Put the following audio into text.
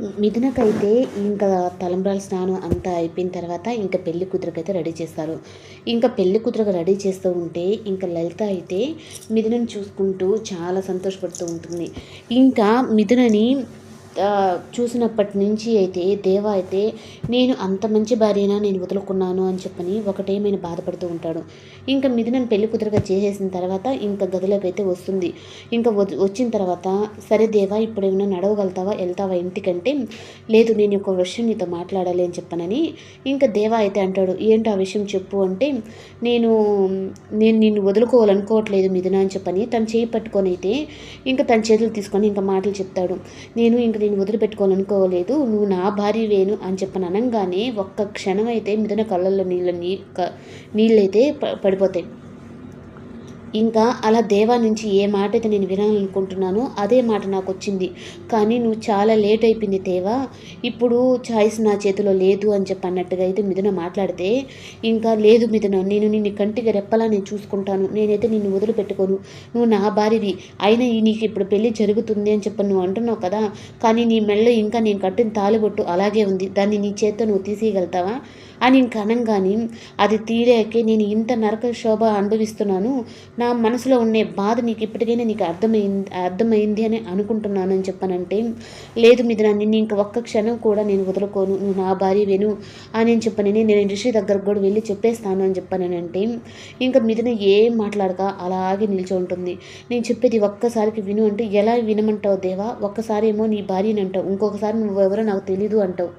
మిథునకైతే ఇంకా తలంబ్రాల స్నానం అంతా అయిపోయిన తర్వాత ఇంకా పెళ్ళి కూతురుకైతే రెడీ చేస్తారు. ఇంకా పెళ్ళి కూతురుకు రెడీ చేస్తూ ఉంటే ఇంకా లలిత అయితే మిథునని చూసుకుంటూ చాలా సంతోషపడుతూ ఉంటుంది. ఇంకా మిథునని చూసినప్పటి నుంచి అయితే దేవ అయితే నేను అంత మంచి భార్యనా నేను వదులుకున్నాను అని చెప్పని ఒకటేమైనా బాధపడుతూ ఉంటాడు. ఇంకా మిథునను పెళ్ళి కుదురుగా చేసేసిన తర్వాత ఇంకా గదిలోకి అయితే వస్తుంది. ఇంకా వచ్చిన తర్వాత సరే దేవా ఇప్పుడేమైనా నడవగలుగుతావా? వెళ్తావా ఇంటికంటే? లేదు నేను ఒక విషయం నీతో మాట్లాడాలి అని చెప్పనని ఇంకా దేవా అయితే అంటాడు ఏంటి ఆ విషయం చెప్పు అంటే నేను నేను నిన్ను వదులుకోవాలనుకోవట్లేదు మిథున అని చెప్పని తను చేయి పట్టుకొని అయితే ఇంకా తన చేతులు తీసుకొని ఇంకా మాటలు చెప్తాడు. నేను ఇంక నేను వదిలిపెట్టుకోవాలనుకోలేదు నువ్వు నా భార్యవేను అని చెప్పని అనగానే ఒక్క క్షణం అయితే మిథున కళ్ళల్లో నీళ్ళ నీ క- నీళ్ళైతే పడిపోతాయి. ఇంకా అలా దేవా నుంచి ఏ మాట అయితే నేను వినాలనుకుంటున్నానో అదే మాట నాకు వచ్చింది కానీ నువ్వు చాలా లేట్ అయిపోయింది దేవా. ఇప్పుడు చాయిస్ నా చేతిలో లేదు అని చెప్పి అన్నట్టుగా అయితే మిథున మాట్లాడితే ఇంకా లేదు మిథున నేను నిన్ను కంటికి రెప్పలా నేను చూసుకుంటాను. నేనైతే నిన్ను వదిలిపెట్టుకోను. నువ్వు నా భార్యవి. అయినా ఈ నీకు ఇప్పుడు పెళ్ళి జరుగుతుంది అని చెప్పి నువ్వు అంటున్నావు కదా. కానీ నీ మెళ్ళో ఇంకా నేను కట్టిన తాలిబొట్టు అలాగే ఉంది. దాన్ని నీ చేత్తో నువ్వు తీసేయగలుగుతావా? అని ఇంక అది తీరాకే నేను ఇంత నరక శోభ అనుభవిస్తున్నాను. నా నా మనసులో ఉండే బాధ నీకు ఇప్పటికైనా నీకు అర్థమైంది అర్థమైంది అని అనుకుంటున్నాను అని చెప్పానంటే లేదు మిథున నిన్ను ఇంక ఒక్క క్షణం కూడా నేను వదులుకోను నువ్వు నా భార్య వెను అని నేను చెప్పనని నేను ఋషి దగ్గరకు కూడా వెళ్ళి చెప్పేస్తాను అని చెప్పానంటే ఇంకా మిథున ఏం మాట్లాడక అలాగే నిలిచి ఉంటుంది. నేను చెప్పేది ఒక్కసారికి విను అంటే ఎలా వినమంటావు దేవా? ఒక్కసారి ఏమో నీ భార్యని అంటావు ఇంకొకసారి నువ్వు ఎవరో నాకు తెలీదు అంటావు.